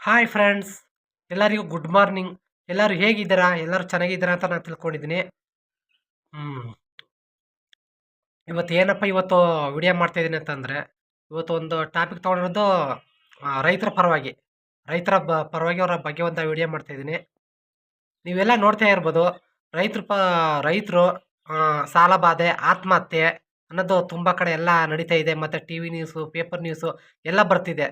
Hi friends ಎಲ್ಲರಿಗೂ good morning ಎಲ್ಲರೂ ಹೇಗಿದ್ದೀರಾ? ಎಲ್ಲರೂ ಚೆನ್ನಾಗಿದ್ದೀರಾ ಅಂತ ನಾನು ತಿಳ್ಕೊಂಡಿದ್ದೀನಿ. ಹ್ಞೂ ಇವತ್ತು ಏನಪ್ಪ ಇವತ್ತು ವಿಡಿಯೋ ಮಾಡ್ತಾಯಿದ್ದೀನಿ ಅಂತಂದರೆ, ಇವತ್ತು ಒಂದು ಟಾಪಿಕ್ ತೊಗೊಂಡಿರೋದು ರೈತರ ಪರವಾಗಿ. ರೈತರ ಬ, ಪರವಾಗಿ ಅವರ ಬಗ್ಗೆ ಒಂದು ವಿಡಿಯೋ ಮಾಡ್ತಾಯಿದ್ದೀನಿ ನೀವೆಲ್ಲ ನೋಡ್ತಾ ಇರ್ಬೋದು, ರೈತರು ಪ, ರೈತರು ಸಾಲ ಬಾಧೆ, ಆತ್ಮಹತ್ಯೆ ಅನ್ನೋದು ತುಂಬ ಕಡೆ ಎಲ್ಲ ನಡೀತಾ ಇದೆ. ಮತ್ತು T V news paper news ಎಲ್ಲ ಬರ್ತಿದೆ.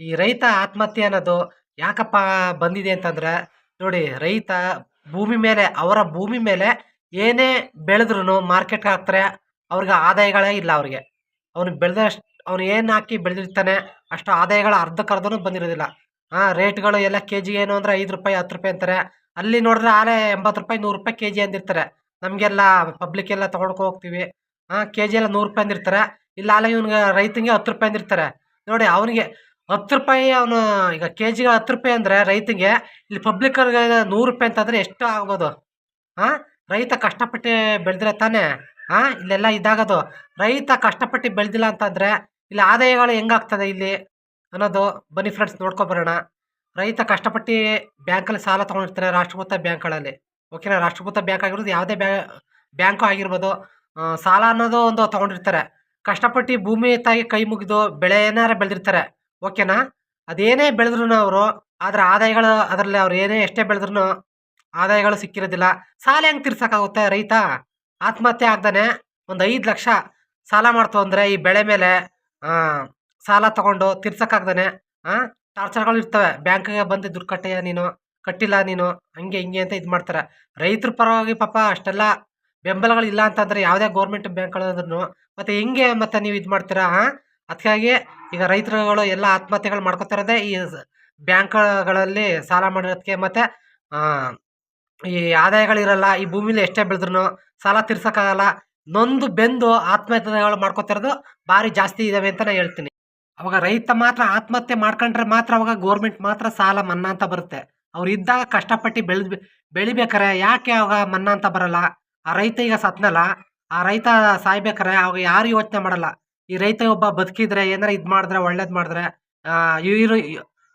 ಈ ರೈತ ಆತ್ಮಹತ್ಯೆ ಅನ್ನೋದು ಯಾಕಪ್ಪ ಬಂದಿದೆ ಅಂತಂದ್ರೆ, ನೋಡಿ ರೈತ ಭೂಮಿ ಮೇಲೆ, ಅವರ ಭೂಮಿ ಮೇಲೆ ಏನೇ ಬೆಳೆದ್ರೂ ಮಾರ್ಕೆಟ್ಗೆ ಹಾಕ್ತಾರೆ, ಅವ್ರಿಗೆ ಆದಾಯಗಳೇ ಇಲ್ಲ ಅವ್ರಿಗೆ. ಅವನು ಬೆಳೆದಷ್ಟು, ಅವ್ನು ಏನು ಹಾಕಿ ಬೆಳೆದಿರ್ತಾನೆ, ಅಷ್ಟು ಆದಾಯಗಳ ಅರ್ಧಕ್ಕರ್ಧನೂ ಬಂದಿರೋದಿಲ್ಲ. ಹಾಂ, ರೇಟ್ಗಳು ಎಲ್ಲ ಕೆ ಜಿ ಏನು ಅಂದರೆ ಐದು ರೂಪಾಯಿ, ಹತ್ತು ರೂಪಾಯಿ ಅಂತಾರೆ. ಅಲ್ಲಿ ನೋಡಿದ್ರೆ ಆಲೇ ಎಂಬತ್ತು ರೂಪಾಯಿ, ನೂರು ರೂಪಾಯಿ ಕೆ ಜಿ ಅಂದಿರ್ತಾರೆ. ನಮಗೆಲ್ಲ ಪಬ್ಲಿಕ್ ಎಲ್ಲ ತೊಗೊಂಡ್ಕೊ ಹೋಗ್ತೀವಿ. ಹಾಂ ಕೆ ಜಿ ಎಲ್ಲ ನೂರು ರೂಪಾಯಿ ಅಂದಿರ್ತಾರೆ. ಇಲ್ಲ ಆಲೆ ಇವ್ನಿಗೆ ರೈತನಿಗೆ ಹತ್ತು ರೂಪಾಯಿ ಅಂದಿರ್ತಾರೆ. ನೋಡಿ ಅವನಿಗೆ ಹತ್ತು ರೂಪಾಯಿ ಅವನು ಈಗ ಕೆ ಜಿಗೆ ಹತ್ತು ರೂಪಾಯಿ ಅಂದರೆ ರೈತನಿಗೆ ಇಲ್ಲಿ ಪಬ್ಲಿಕರ್ಗೆ ನೂರು ರೂಪಾಯಿ ಅಂತಂದರೆ ಎಷ್ಟು ಆಗ್ಬೋದು ಹಾಂ ರೈತ ಕಷ್ಟಪಟ್ಟು ಬೆಳೆದ್ರೆ ತಾನೇ? ಹಾಂ ಇಲ್ಲೆಲ್ಲ ಇದಾಗೋದು. ರೈತ ಕಷ್ಟಪಟ್ಟು ಬೆಳೆದಿಲ್ಲ ಅಂತಂದರೆ ಇಲ್ಲಿ ಆದಾಯಗಳು ಹೆಂಗಾಗ್ತದೆ ಇಲ್ಲಿ ಅನ್ನೋದು ಬನ್ನಿ ಫ್ರೆಂಡ್ಸ್ ನೋಡ್ಕೊಬರೋಣ ರೈತ ಕಷ್ಟಪಟ್ಟು ಬ್ಯಾಂಕಲ್ಲಿ ಸಾಲ ತೊಗೊಂಡಿರ್ತಾರೆ ರಾಷ್ಟ್ರೀಕೃತ ಬ್ಯಾಂಕ್ಗಳಲ್ಲಿ. ಓಕೆನಾ ರಾಷ್ಟ್ರೀಕೃತ ಬ್ಯಾಂಕ್ ಆಗಿರೋದು ಯಾವುದೇ ಬ್ಯಾ, ಬ್ಯಾಂಕು ಆಗಿರ್ಬೋದು. ಸಾಲ ಅನ್ನೋದು ಒಂದು ತೊಗೊಂಡಿರ್ತಾರೆ. ಕಷ್ಟಪಟ್ಟು ಭೂಮಿ ತಾಯಿ ಕೈ ಮುಗಿದು ಬೆಳೆ ಏನಾರ ಬೆಳೆದಿರ್ತಾರೆ. ಓಕೆನಾ? ಅದೇನೇ ಬೆಳೆದ್ರು ಅವರು ಅದರ ಆದಾಯಗಳು, ಅದರಲ್ಲಿ ಅವ್ರು ಏನೇ ಎಷ್ಟೇ ಬೆಳೆದ್ರು ಆದಾಯಗಳು ಸಿಕ್ಕಿರೋದಿಲ್ಲ. ಸಾಲ ಹೆಂಗೆ ತೀರ್ಸೋಕ್ಕಾಗುತ್ತೆ ರೈತ? ಆತ್ಮಹತ್ಯೆ ಆಗ್ದಾನೆ ಒಂದು ಐದು ಲಕ್ಷ ಸಾಲ ಮಾಡ್ತು ಅಂದರೆ ಈ ಬೆಳೆ ಮೇಲೆ ಸಾಲ ತಗೊಂಡು ತೀರ್ಸೋಕ್ಕಾಗ್ದಾನೆ ಹಾಂ ಟಾರ್ಚರ್ಗಳು ಇರ್ತವೆ. ಬ್ಯಾಂಕಿಗೆ ಬಂದು ದುಡ್ಡು ಕಟ್ಟೆಯ ನೀನು, ಕಟ್ಟಿಲ್ಲ ನೀನು, ಹಂಗೆ ಹಿಂಗೆ ಅಂತ ಇದು ಮಾಡ್ತಾರೆ. ರೈತರ ಪರವಾಗಿ ಪಾಪ ಅಷ್ಟೆಲ್ಲ ಬೆಂಬಲಗಳು ಇಲ್ಲ ಅಂತಂದರೆ ಯಾವುದೇ ಗೌರ್ಮೆಂಟ್ ಬ್ಯಾಂಕ್ಗಳಾದ್ರೂ ಮತ್ತು ಹೆಂಗೆ ಮತ್ತು ನೀವು ಇದು ಮಾಡ್ತೀರಾ ಹಾಂ ಅದಕ್ಕಾಗಿ ಈಗ ರೈತರುಗಳು ಎಲ್ಲ ಆತ್ಮಹತ್ಯೆಗಳು ಮಾಡ್ಕೊತಿರೋದೇ ಈ ಬ್ಯಾಂಕ್ಗಳಲ್ಲಿ ಸಾಲ ಮಾಡಿರೋದಕ್ಕೆ ಮತ್ತು ಈ ಆದಾಯಗಳಿರಲ್ಲ ಈ ಭೂಮಿಲಿ ಎಷ್ಟೇ ಬೆಳೆದ್ರು ಸಾಲ ತೀರ್ಸೋಕ್ಕಾಗಲ್ಲ. ನೊಂದು ಬೆಂದು ಆತ್ಮಹತ್ಯೆಗಳು ಮಾಡ್ಕೊತಿರೋದು ಭಾರಿ ಜಾಸ್ತಿ ಇದಾವೆ ಅಂತ ನಾನು ಹೇಳ್ತೀನಿ. ಅವಾಗ ರೈತ ಮಾತ್ರ ಆತ್ಮಹತ್ಯೆ ಮಾಡ್ಕೊಂಡ್ರೆ ಮಾತ್ರ ಅವಾಗ ಗೌರ್ಮೆಂಟ್ ಮಾತ್ರ ಸಾಲ ಮನ್ನಾ ಅಂತ ಬರುತ್ತೆ. ಅವ್ರು ಇದ್ದಾಗ ಕಷ್ಟಪಟ್ಟು ಬೆಳೆದ್ ಬೆಳಿಬೇಕಾರೆ ಯಾಕೆ ಅವಾಗ ಮನ್ನಾ ಅಂತ ಬರಲ್ಲ? ಆ ರೈತ ಈಗ ಸತ್ನಲ್ಲ. ಆ ರೈತ ಸಾಯ್ಬೇಕಾರೆ ಅವಾಗ ಯಾರು ಯೋಚನೆ ಮಾಡಲ್ಲ? ಈ ರೈತ ಒಬ್ಬ ಬದುಕಿದ್ರೆ, ಏನಾರ ಇದು ಮಾಡಿದ್ರೆ, ಒಳ್ಳೇದು ಮಾಡಿದ್ರೆ ಇವರು,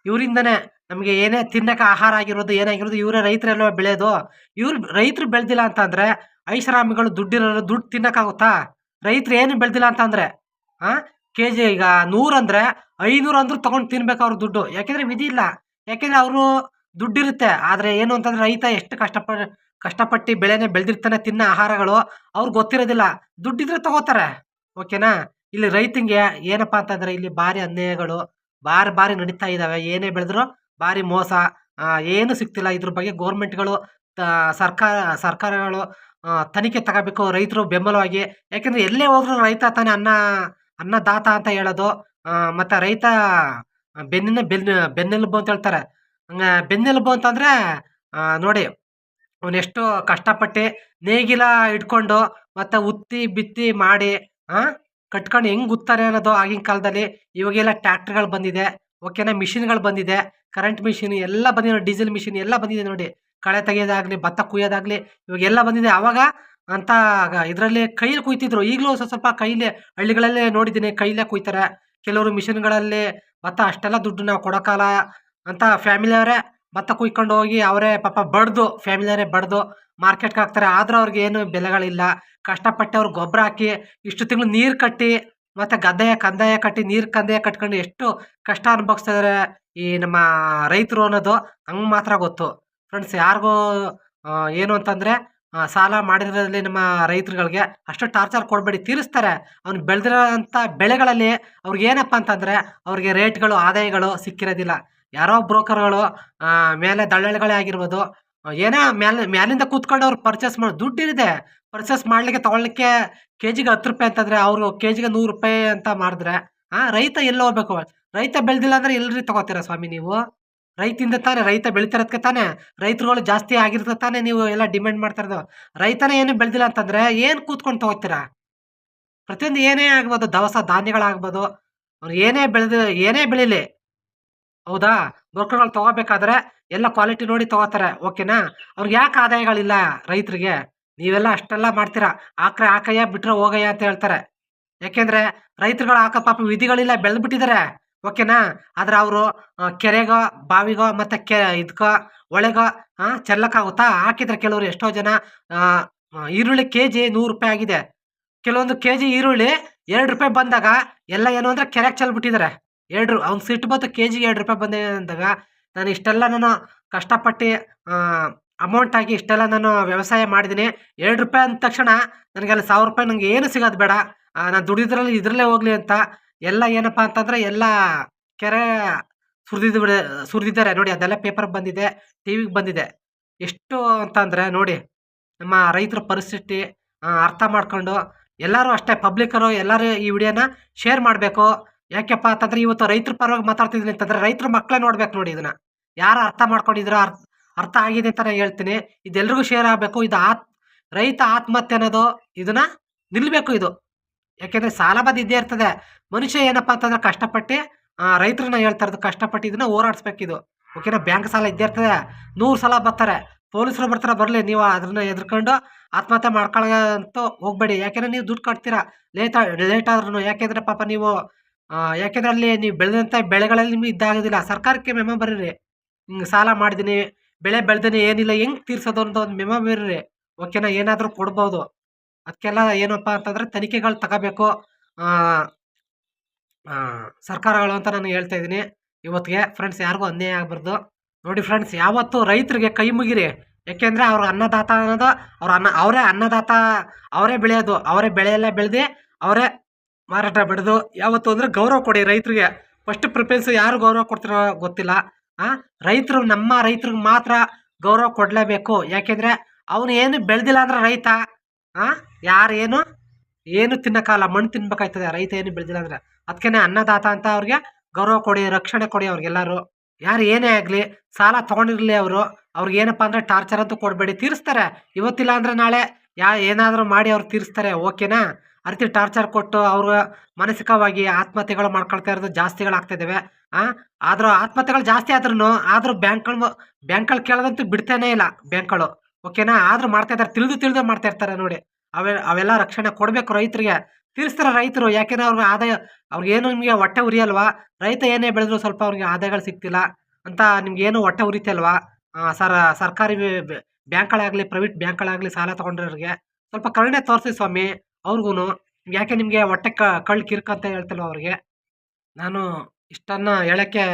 ಇವರಿಂದನೇ ನಮಗೆ ಏನೇ ತಿನ್ನಕ್ಕೆ ಆಹಾರ ಆಗಿರೋದು, ಏನಾಗಿರೋದು, ಇವರೇ ರೈತರೆಲ್ಲ ಬೆಳೆಯೋದು. ಇವ್ರು ರೈತರು ಬೆಳೆದಿಲ್ಲ ಅಂತಂದರೆ ಐಷಾರಾಮಿಗಳು ದುಡ್ಡಿರೋರು ದುಡ್ಡು ತಿನ್ನಕ್ಕಾಗುತ್ತಾ ರೈತರು ಏನು ಬೆಳೆದಿಲ್ಲ ಅಂತಂದರೆ ಹಾಂ ಕೆ ಜಿ ಈಗ ನೂರು ಅಂದರೆ ಐನೂರು ಅಂದ್ರೂ ತೊಗೊಂಡು ತಿನ್ಬೇಕು ಅವ್ರ ದುಡ್ಡು. ಯಾಕೆಂದರೆ ವಿಧಿ ಇಲ್ಲ. ಯಾಕೆಂದರೆ ಅವರು ದುಡ್ಡಿರುತ್ತೆ. ಆದರೆ ಏನು ಅಂತಂದ್ರೆ ರೈತ ಎಷ್ಟು ಕಷ್ಟಪ, ಕಷ್ಟಪಟ್ಟು ಬೆಳೆನೇ ಬೆಳೆದಿರ್ತಾನೆ, ತಿನ್ನೋ ಆಹಾರಗಳು, ಅವ್ರಿಗೆ ಗೊತ್ತಿರೋದಿಲ್ಲ. ದುಡ್ಡಿದ್ರೆ ತಗೋತಾರೆ. ಓಕೆನಾ? ಇಲ್ಲಿ ರೈತಂಗೆ ಏನಪ್ಪ ಅಂತಂದ್ರೆ ಇಲ್ಲಿ ಭಾರಿ ಅನ್ಯಾಯಗಳು ಬಾರಿ ಬಾರಿ ನಡೀತಾ ಇದ್ದಾವೆ ಏನೇ ಬೆಳೆದ್ರು ಭಾರಿ ಮೋಸ. ಏನು ಸಿಗ್ತಿಲ್ಲ. ಇದ್ರ ಬಗ್ಗೆ ಗೋರ್ಮೆಂಟ್ಗಳು ಸರ್ಕಾರ, ಸರ್ಕಾರಗಳು ತನಿಖೆ ತಗೋಬೇಕು. ರೈತರು ಬೆಂಬಲವಾಗಿ. ಯಾಕೆಂದ್ರೆ ಎಲ್ಲೇ ಹೋದ್ರು ರೈತ ತಾನೇ ಅನ್ನ, ಅನ್ನದಾತ ಅಂತ ಹೇಳೋದು. ಮತ್ತು ರೈತ ಬೆನ್ನಿನ ಬೆನ್ನ ಬೆನ್ನೆಲುಬು ಅಂತ ಹೇಳ್ತಾರೆ. ಬೆನ್ನೆಲುಬು ಅಂತಂದ್ರೆ ನೋಡಿ ನೋಡಿ, ಅವನೆಷ್ಟು ಕಷ್ಟಪಟ್ಟು ನೇಗಿಲ ಇಟ್ಕೊಂಡು ಮತ್ತೆ ಉತ್ತಿ ಬಿತ್ತಿ ಮಾಡಿ ಕಟ್ಕೊಂಡು ಹೆಂಗ್ ಉತ್ತಾರೆ ಅನ್ನೋದು ಆಗಿನ ಕಾಲದಲ್ಲಿ ಇವಾಗೆಲ್ಲ ಟ್ಯಾಕ್ಟ್ರ್ಗಳು ಬಂದಿದೆ, ಓಕೆನಾ, ಮಿಷಿನ್ಗಳು ಬಂದಿದೆ, ಕರೆಂಟ್ ಮಿಷಿನ್ ಎಲ್ಲ ಬಂದಿದೆ, ಡೀಸೆಲ್ ಮಿಷಿನ್ ಎಲ್ಲ ಬಂದಿದೆ ನೋಡಿ. ಕಳೆ ತೆಗೆಯೋದಾಗಲಿ, ಭತ್ತ ಕುಯ್ಯೋದಾಗಲಿ ಇವಾಗೆಲ್ಲ ಬಂದಿದೆ. ಅವಾಗ ಅಂತ ಇದರಲ್ಲಿ ಕೈಲಿ ಕುಯ್ತಿದ್ರು. ಈಗಲೂ ಸ್ವಲ್ಪ ಸ್ವಲ್ಪ ಕೈಲಿ ಹಳ್ಳಿಗಳಲ್ಲೇ ನೋಡಿದ್ದೀನಿ ಕೈಲೇ ಕುಯ್ತಾರೆ. ಕೆಲವರು ಮಿಷಿನ್ಗಳಲ್ಲಿ ಭತ್ತ ಅಷ್ಟೆಲ್ಲ ದುಡ್ಡು ನಾವು ಕೊಡೋಕ್ಕಲ್ಲ ಅಂತ ಫ್ಯಾಮಿಲಿಯವರೇ ಭತ್ತ ಕುಯ್ಕೊಂಡು ಹೋಗಿ ಅವರೇ ಪಾಪ ಬಡ್ದು, ಫ್ಯಾಮಿಲಿಯವರೇ ಬಡ್ದು ಮಾರ್ಕೆಟ್ಗೆ ಹಾಕ್ತಾರೆ. ಆದರೂ ಅವ್ರಿಗೆ ಏನು ಬೆಲೆಗಳಿಲ್ಲ. ಕಷ್ಟಪಟ್ಟು ಅವ್ರು ಗೊಬ್ಬರ ಹಾಕಿ ಇಷ್ಟು ತಿಂಗಳು ನೀರು ಕಟ್ಟಿ, ಮತ್ತು ಗದ್ದೆಯ ಕಂದಾಯ ಕಟ್ಟಿ, ನೀರು ಕಂದಾಯ ಕಟ್ಕೊಂಡು ಎಷ್ಟು ಕಷ್ಟ ಅನುಭವಿಸ್ತಾ ಇದಾರೆ ಈ ನಮ್ಮ ರೈತರು ಅನ್ನೋದು ಹಂಗೆ ಮಾತ್ರ ಗೊತ್ತು. ಫ್ರೆಂಡ್ಸ್ ಯಾರಿಗೂ ಏನು ಅಂತಂದರೆ ಸಾಲ ಮಾಡಿರೋದ್ರಲ್ಲಿ ನಮ್ಮ ರೈತರುಗಳಿಗೆ ಅಷ್ಟು ಟಾರ್ಚರ್ ಕೊಡಬೇಡಿ, ತೀರಿಸ್ತಾರೆ. ಅವ್ನು ಬೆಳೆದಿರೋ ಅಂಥ ಬೆಳೆಗಳಲ್ಲಿ ಅವ್ರಿಗೆ ಏನಪ್ಪ ಅಂತಂದರೆ, ಅವ್ರಿಗೆ ರೇಟ್ಗಳು ಆದಾಯಗಳು ಸಿಕ್ಕಿರೋದಿಲ್ಲ. ಯಾರೋ ಬ್ರೋಕರ್ಗಳು ಮೇಲೆ ದಳ್ಳಾಳಿಗಳೇ ಆಗಿರ್ಬೋದು, ಏನೇ ಏನೋ ಮೇಲಿಂದ ಕೂತ್ಕೊಂಡು ಅವ್ರು ಪರ್ಚೇಸ್ ಮಾಡಿ ದುಡ್ಡಿರಿದೆ ಪರ್ಚೇಸ್ ಮಾಡಲಿಕ್ಕೆ, ತೊಗೊಳ್ಲಿಕ್ಕೆ ಕೆ ಜಿಗೆ ಹತ್ತು ರೂಪಾಯಿ ಅಂತಂದರೆ ಅವರು ಕೆ ಜಿಗೆ ನೂರು ರೂಪಾಯಿ ಅಂತ ಮಾಡಿದ್ರೆ ಹಾಂ ರೈತ ಎಲ್ಲಿ ಹೋಗ್ಬೇಕು? ರೈತ ಬೆಳೆದಿಲ್ಲ ಅಂದರೆ ಎಲ್ಲರಿ ತಗೋತೀರಾ ಸ್ವಾಮಿ ನೀವು? ರೈತಿಂದ ತಾನೇ, ರೈತ ಬೆಳಿತಿರೋದಕ್ಕೆ ತಾನೇ, ರೈತರುಗಳು ಜಾಸ್ತಿ ಆಗಿರ್ತದೆ ತಾನೇ ನೀವು ಎಲ್ಲ ಡಿಮ್ಯಾಂಡ್ ಮಾಡ್ತಾ ಇರೋದು. ರೈತನೇ ಏನು ಬೆಳೆದಿಲ್ಲ ಅಂತಂದರೆ ಏನು ಕೂತ್ಕೊಂಡು ತಗೋತೀರಾ? ಪ್ರತಿಯೊಂದು ಏನೇ ಆಗ್ಬೋದು, ದವಸ ಧಾನ್ಯಗಳಾಗ್ಬೋದು, ಅವ್ರು ಏನೇ ಬೆಳೆದು, ಏನೇ ಬೆಳೀಲಿ ಹೌದಾ? ಬ್ರೋಕರ್ಗಳು ತಗೋಬೇಕಾದ್ರೆ ಎಲ್ಲ ಕ್ವಾಲಿಟಿ ನೋಡಿ ತಗೋತಾರೆ ಓಕೆನಾ ಅವ್ರಿಗೆ ಯಾಕೆ ಆದಾಯಗಳಿಲ್ಲ ರೈತರಿಗೆ? ನೀವೆಲ್ಲ ಅಷ್ಟೆಲ್ಲ ಮಾಡ್ತೀರಾ? ಆಕ್ರೆ ಹಾಕಯ್ಯ ಬಿಟ್ರೆ ಹೋಗಯ್ಯ ಅಂತ ಹೇಳ್ತಾರೆ. ಯಾಕೆಂದ್ರೆ ರೈತರುಗಳು ಹಾಕೋ ಪಾಪ ವಿಧಿಗಳಿಲ್ಲ ಬೆಳೆದ್ಬಿಟ್ಟಿದ್ದಾರೆ ಓಕೆನಾ ಆದ್ರೆ ಅವರು ಕೆರೆಗೋ, ಬಾವಿಗೋ ಮತ್ತು ಕೆ ಇದಕ್ಕೋ ಒಳೆಗೋ ಚೆಲ್ಲಕ್ಕಾಗುತ್ತಾ ಹಾಕಿದ್ರೆ ಕೆಲವರು ಎಷ್ಟೋ ಜನ ಈರುಳ್ಳಿ ಕೆ ಜಿ ನೂರು ರೂಪಾಯಿ ಆಗಿದೆ. ಕೆಲವೊಂದು ಕೆ ಜಿ ಈರುಳ್ಳಿ ಎರಡು ರೂಪಾಯಿ ಬಂದಾಗ ಎಲ್ಲ ಏನು ಅಂದರೆ ಕೆರೆಗೆ ಚೆಲ್ಬಿಟ್ಟಿದ್ದಾರೆ ಎರಡು ಅವ್ನು ಸಿಟ್ಟು ಬಂತು ಕೆ ಜಿಗೆ ಎರಡು ರೂಪಾಯಿ ಬಂದಿದೆ ಅಂದಾಗ ನಾನು ಇಷ್ಟೆಲ್ಲ ನಾನು ಕಷ್ಟಪಟ್ಟು ಅಮೌಂಟ್ ಆಗಿ ಇಷ್ಟೆಲ್ಲ ನಾನು ವ್ಯವಸಾಯ ಮಾಡಿದ್ದೀನಿ ಎರಡು ರೂಪಾಯಿ ಅಂದ ತಕ್ಷಣ ನನಗೆ ಅಲ್ಲಿ ಸಾವಿರ ರೂಪಾಯಿ ನನಗೆ ಏನು ಸಿಗೋದು ಬೇಡ. ನಾನು ದುಡಿದ್ರಲ್ಲಿ ಇದರಲ್ಲೇ ಹೋಗಲಿ ಅಂತ ಎಲ್ಲ ಏನಪ್ಪ ಅಂತಂದರೆ ಎಲ್ಲ ಕೆರೆ ಸುರಿದಿದ್ದು ಬಿಡ, ಸುರಿದಿದ್ದಾರೆ. ನೋಡಿ ಅದೆಲ್ಲ ಪೇಪರ್ ಬಂದಿದೆ ಟಿ ವಿಗೆ ಬಂದಿದೆ. ಎಷ್ಟು ಅಂತಂದರೆ ನೋಡಿ ನಮ್ಮ ರೈತರ ಪರಿಸ್ಥಿತಿ ಅರ್ಥ ಮಾಡ್ಕೊಂಡು ಎಲ್ಲರೂ ಅಷ್ಟೇ ಪಬ್ಲಿಕರು ಎಲ್ಲರೂ ಈ ವಿಡಿಯೋನ ಶೇರ್ ಮಾಡಬೇಕು. ಯಾಕೆಪ್ಪ ಅಂತಂದ್ರೆ ಇವತ್ತು ರೈತರ ಪರವಾಗಿ ಮಾತಾಡ್ತಿದ್ದೀನಿ ಅಂತಂದ್ರೆ ರೈತರ ಮಕ್ಕಳೇ ನೋಡ್ಬೇಕು ನೋಡಿ ಇದನ್ನ. ಯಾರು ಅರ್ಥ ಮಾಡ್ಕೊಂಡಿದ್ರು ಅರ್ಥ ಆಗಿದೆ ಅಂತ ನಾನು ಹೇಳ್ತೀನಿ. ಇದೆಲ್ರಿಗೂ ಶೇರ್ ಆಗಬೇಕು. ಇದು ಆತ್, ರೈತ ಆತ್ಮಹತ್ಯೆ ಅನ್ನೋದು ಇದನ್ನ ನಿಲ್ಲಬೇಕು ಇದು. ಯಾಕೆಂದ್ರೆ ಸಾಲ ಬಾಧೆ ಇದ್ದೇ ಇರ್ತದೆ. ಮನುಷ್ಯ ಏನಪ್ಪ ಅಂತಂದ್ರೆ ಕಷ್ಟಪಟ್ಟು ರೈತರನ್ನ ಹೇಳ್ತಾ ಇರೋದು ಕಷ್ಟಪಟ್ಟು ಇದನ್ನ ಇದು. ಓಕೆನಾ ಬ್ಯಾಂಕ್ ಸಾಲ ಇದ್ದೇ ಇರ್ತದೆ. ನೂರು ಸಲ ಬರ್ತಾರೆ. ಪೊಲೀಸರು ಬರ್ತಾರೆ, ಬರಲಿ. ನೀವು ಅದನ್ನ ಎದ್ಕೊಂಡು ಆತ್ಮಹತ್ಯೆ ಮಾಡ್ಕೊಳ್ಳೋಂತ ಹೋಗ್ಬೇಡಿ. ಯಾಕೆಂದ್ರೆ ನೀವು ದುಡ್ಡು ಕಟ್ತೀರಾ. ಲೇಟ್ ಲೇಟ್ ಆದ್ರೂ ಯಾಕೆಂದ್ರೆ ಪಾಪ ನೀವು ಯಾಕೆಂದ್ರೆ ಅಲ್ಲಿ ನೀವು ಬೆಳೆದಂಥ ಬೆಳೆಗಳಲ್ಲಿ ನಿಮಗೆ ಇದ್ದಾಗೋದಿಲ್ಲ ಸರ್ಕಾರಕ್ಕೆ ಮೆಮ ಬರೀರಿ. ಹಿಂಗೆ ಸಾಲ ಮಾಡಿದ್ದೀನಿ, ಬೆಳೆ ಬೆಳೆದಿನಿ, ಏನಿಲ್ಲ, ಹೆಂಗೆ ತೀರ್ಸೋದು ಅಂತ ಒಂದು ಮೆಮ ಬರೀರಿ. ಓಕೆನಾ ಏನಾದರೂ ಕೊಡ್ಬೋದು. ಅದಕ್ಕೆಲ್ಲ ಏನಪ್ಪ ಅಂತಂದ್ರೆ ತನಿಖೆಗಳು ತಗೋಬೇಕು. ಸರ್ಕಾರಗಳು ಅಂತ ನಾನು ಹೇಳ್ತಾ ಇದ್ದೀನಿ. ಇವತ್ತಿಗೆ ಫ್ರೆಂಡ್ಸ್ ಯಾರಿಗೂ ಅನ್ಯಾಯ ಆಗಬಾರ್ದು. ನೋಡಿ ಫ್ರೆಂಡ್ಸ್ ಯಾವತ್ತು ರೈತರಿಗೆ ಕೈ ಮುಗಿರಿ. ಯಾಕೆಂದ್ರೆ ಅವ್ರ ಅನ್ನದಾತ ಅನ್ನೋದು ಅವ್ರ ಅನ್ನ, ಅವರೇ ಅನ್ನದಾತ, ಅವರೇ ಬೆಳೆಯೋದು. ಅವರೇ ಬೆಳೆಯೆಲ್ಲ ಬೆಳೆದು ಅವರೇ ಮಾರಾಟ ಬಿಡೋದು. ಯಾವತ್ತು ಅಂದರೆ ಗೌರವ ಕೊಡಿ ರೈತರಿಗೆ. ಫಸ್ಟ್ ಪ್ರಿಫರೆನ್ಸ್ ಯಾರು ಗೌರವ ಕೊಡ್ತಿರೋ ಗೊತ್ತಿಲ್ಲ. ಆ, ರೈತರು ನಮ್ಮ ರೈತರಿಗೆ ಮಾತ್ರ ಗೌರವ ಕೊಡಲೇಬೇಕು. ಯಾಕೆಂದರೆ ಅವನು ಏನು ಬೆಳೆದಿಲ್ಲ ಅಂದ್ರೆ ರೈತ. ಆ, ಯಾರು ಏನು? ಏನು ತಿನ್ನೋಕ್ಕಲ್ಲ ಮಣ್ಣು ತಿನ್ಬೇಕಾಯ್ತದೆ. ರೈತ ಏನು ಬೆಳೆದಿಲ್ಲ ಅಂದರೆ. ಅದಕ್ಕೇನೆ ಅನ್ನದಾತ ಅಂತ ಅವ್ರಿಗೆ ಗೌರವ ಕೊಡಿ, ರಕ್ಷಣೆ ಕೊಡಿ ಅವ್ರಿಗೆಲ್ಲರೂ. ಯಾರು ಏನೇ ಆಗಲಿ, ಸಾಲ ತೊಗೊಂಡಿರಲಿ ಅವರು. ಅವ್ರಿಗೆ ಏನಪ್ಪ ಅಂದರೆ ಟಾರ್ಚರ್ ಅಂತೂ ಕೊಡಬೇಡಿ. ತೀರಿಸ್ತಾರೆ. ಇವತ್ತಿಲ್ಲ ಅಂದರೆ ನಾಳೆ ಯಾ ಏನಾದರೂ ಮಾಡಿ ಅವ್ರು ತೀರಿಸ್ತಾರೆ. ಓಕೆನಾ ಆ ರೀತಿ ಟಾರ್ಚರ್ ಕೊಟ್ಟು ಅವರು ಮಾನಸಿಕವಾಗಿ ಆತ್ಮಹತ್ಯೆಗಳು ಮಾಡ್ಕೊಳ್ತಾ ಇರೋದು ಜಾಸ್ತಿಗಳಾಗ್ತಾ ಇದ್ದಾವೆ ಆದರೂ ಆತ್ಮಹತ್ಯೆಗಳು ಜಾಸ್ತಿ ಆದ್ರೂ ಆದರೂ ಬ್ಯಾಂಕ್ಗಳು ಬ್ಯಾಂಕ್ಗಳು ಕೇಳೋದಂತೂ ಬಿಡ್ತಾನೇ ಇಲ್ಲ ಬ್ಯಾಂಕ್ಗಳು. ಓಕೆನಾ? ಆದರೂ ಮಾಡ್ತಾ ಇದ್ದಾರೆ ತಿಳಿದು ತಿಳಿದು ಮಾಡ್ತಾ ಇರ್ತಾರೆ ನೋಡಿ. ಅವೆ, ಅವೆಲ್ಲ ರಕ್ಷಣೆ ಕೊಡಬೇಕು ರೈತರಿಗೆ. ತೀರಿಸ್ತಾರೆ ರೈತರು, ಯಾಕೆಂದ್ರೆ ಅವ್ರಿಗೆ ಆದಾಯ ಅವ್ರಿಗೇನು ನಿಮಗೆ ಹೊಟ್ಟೆ ಉರಿಯಲ್ವಾ? ರೈತ ಏನೇ ಬೆಳೆದ್ರು ಸ್ವಲ್ಪ ಅವ್ರಿಗೆ ಆದಾಯಗಳು ಸಿಗ್ತಿಲ್ಲ. ಅಂತ ನಿಮ್ಗೇನು ಹೊಟ್ಟೆ ಉರಿತಲ್ವಾ? ಸರ, ಸರ್ಕಾರಿ ಬ್ಯಾಂಕ್ಗಳಾಗಲಿ ಪ್ರೈವೇಟ್ ಬ್ಯಾಂಕ್ಗಳಾಗಲಿ ಸಾಲ ತೊಗೊಂಡ್ರವ್ರಿಗೆ ಸ್ವಲ್ಪ ಕರುಣೆ ತೋರಿಸಿ ಸ್ವಾಮಿ. ಅವ್ರಿಗೂ ಯಾಕೆ ನಿಮಗೆ ಹೊಟ್ಟೆ ಕಳ್ಳು ಕಿರ್ಕ ಅಂತ ಹೇಳ್ತಲ್ವ ಅವ್ರಿಗೆ? ನಾನು ಇಷ್ಟನ್ನು ಹೇಳೋಕ್ಕೆ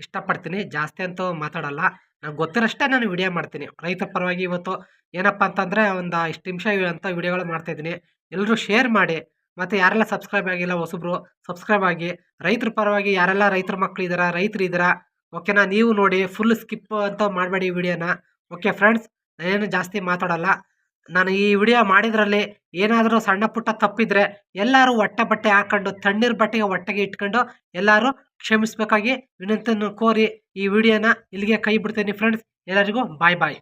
ಇಷ್ಟಪಡ್ತೀನಿ. ಜಾಸ್ತಿ ಅಂತೂ ಮಾತಾಡಲ್ಲ. ನಂಗೆ ಗೊತ್ತಿರೋಷ್ಟೇ ನಾನು ವಿಡಿಯೋ ಮಾಡ್ತೀನಿ. ರೈತರ ಪರವಾಗಿ ಇವತ್ತು ಏನಪ್ಪ ಅಂತಂದರೆ ಒಂದು ಇಷ್ಟು ನಿಮಿಷ ಅಂತ ವಿಡಿಯೋಗಳು ಮಾಡ್ತಾಯಿದ್ದೀನಿ ಎಲ್ಲರೂ ಶೇರ್ ಮಾಡಿ. ಮತ್ತು ಯಾರೆಲ್ಲ ಸಬ್ಸ್ಕ್ರೈಬ್ ಆಗಿಲ್ಲ ಹೊಸಬ್ರು, ಸಬ್ಸ್ಕ್ರೈಬ್ ಆಗಿ. ರೈತರ ಪರವಾಗಿ ಯಾರೆಲ್ಲ ರೈತರ ಮಕ್ಕಳು ಇದ್ದಾರಾ ರೈತರು ಇದ್ದೀರಾ ಓಕೆನಾ? ನೀವು ನೋಡಿ ಫುಲ್ ಸ್ಕಿಪ್ ಅಂತ ಮಾಡಬೇಡಿ ವಿಡಿಯೋನ. ಓಕೆ ಫ್ರೆಂಡ್ಸ್ ನಾನೇನು ಜಾಸ್ತಿ ಮಾತಾಡಲ್ಲ. ನಾನು ಈ ವಿಡಿಯೋ ಮಾಡಿದ್ರಲ್ಲಿ ಏನಾದರೂ ಸಣ್ಣ ಪುಟ್ಟ ತಪ್ಪಿದ್ರೆ ಎಲ್ಲರೂ ಹೊಟ್ಟೆ ಬಟ್ಟೆ ಹಾಕೊಂಡು ತಣ್ಣೀರು ಬಟ್ಟೆಗೆ ಹೊಟ್ಟೆಗೆ ಇಟ್ಕೊಂಡು ಎಲ್ಲರೂ ಕ್ಷಮಿಸಬೇಕಾಗಿ ವಿನಂತಿಯನ್ನು ಕೋರಿ ಈ ವಿಡಿಯೋನ ಇಲ್ಲಿಗೆ ಕೈ ಬಿಡ್ತೀನಿ ಫ್ರೆಂಡ್ಸ್ ಎಲ್ಲರಿಗೂ ಬಾಯ್ ಬಾಯ್